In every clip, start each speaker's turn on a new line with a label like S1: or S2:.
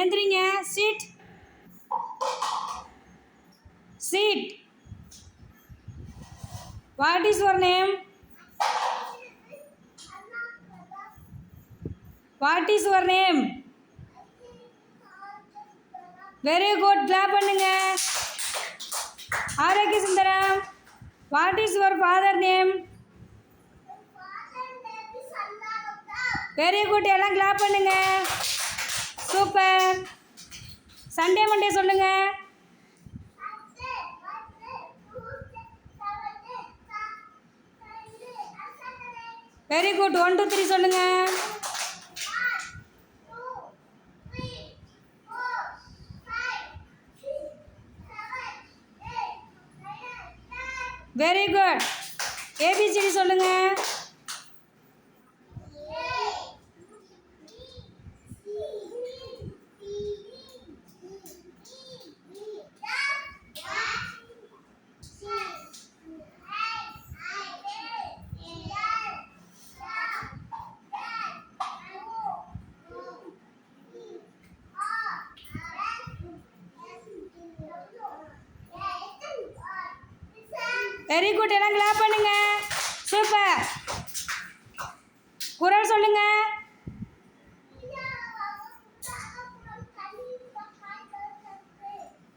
S1: எந்திரிங்க. Seat seat what is your name what is your name very good clap பண்ணுங்க. Arokia Sundaram. What is your father name very good எல்லாம் clap பண்ணுங்க. Sunday Monday சொல்லுங்க. Very good one two three சொல்லுங்க. Very good A B C D சொல்லுங்க. Very good எல்லாம் clap பண்ணுங்க. Super குரல் சொல்லுங்க.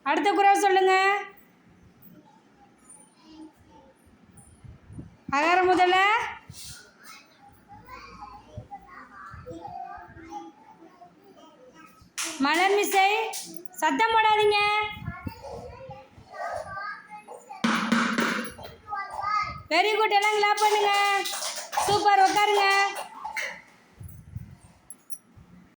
S1: அடுத்த குரல் சொல்லுங்க. அகர முதல்ல. மலர் மிசை சத்தம் போடாதீங்க. Very good. எல்லாம் கிளாப் பண்ணுங்க.